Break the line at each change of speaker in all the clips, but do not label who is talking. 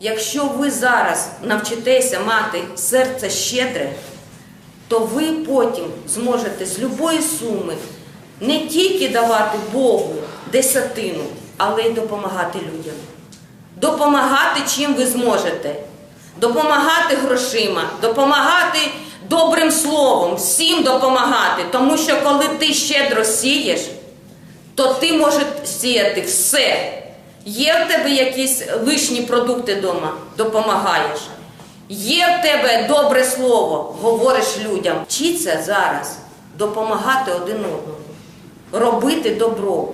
Якщо ви зараз навчитеся мати серце щедре, то ви потім зможете з любої суми не тільки давати Богу десятину, але й допомагати людям. Допомагати чим ви зможете. Допомагати грошима, допомагати добрим словом, всім допомагати. Тому що коли ти щедро сієш, то ти можеш сіяти все. Є в тебе якісь лишні продукти вдома, допомагаєш. Є в тебе добре слово, говориш людям. Вчіться зараз допомагати один одному, робити добро,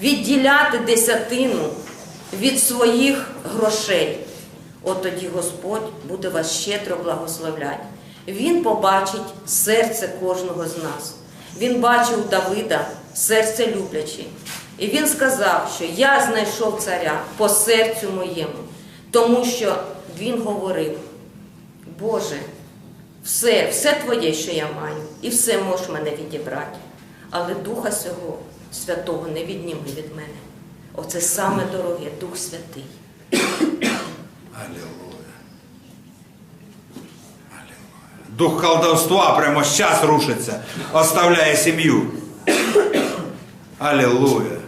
відділяти десятину від своїх грошей. От тоді Господь буде вас щедро благословляти. Він побачить серце кожного з нас. Він бачив Давида, серце любляче. І він сказав, що я знайшов царя по серцю моєму, тому що він говорив, Боже, все, все твоє, що я маю, і все можеш мене відібрати. Але Духа Свого Святого не відніми від мене. Оце саме дороге, Дух Святий.
Аллилуйя. Аллилуйя. Дух колдовства прямо сейчас рушится, оставляя семью. Аллилуйя.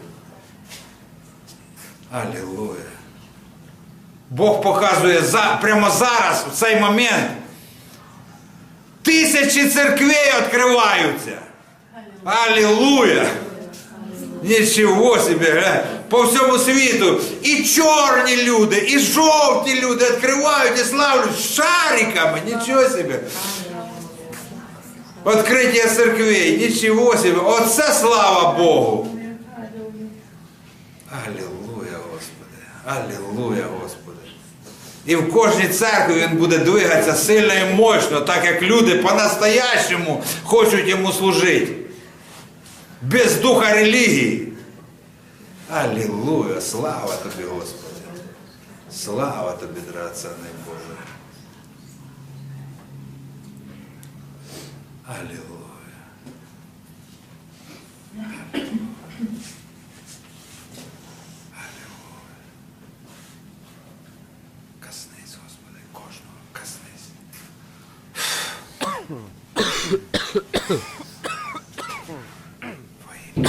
Аллилуйя. Бог показує за, прямо зараз, в цей момент. Тисячі церквей відкриваються. Аллилуйя. Нічого собі, глянь, по всьому світу. І чорні люди, і жовті люди відкривають і славлять шариками. Нічого собі. Відкриття церквей, нічого собі. Оце слава Богу. Господи. Аллилуйя, Господи. І в кожній церкві він буде двигатися сильно і мощно, так як люди по-настоящему хочуть йому служити без духа релігії. Аллилуйя, слава тобі, Господи. Слава тобі, драгоценний Боже. Аллилуйя. Коснись, Господи, кожного, коснись. Твої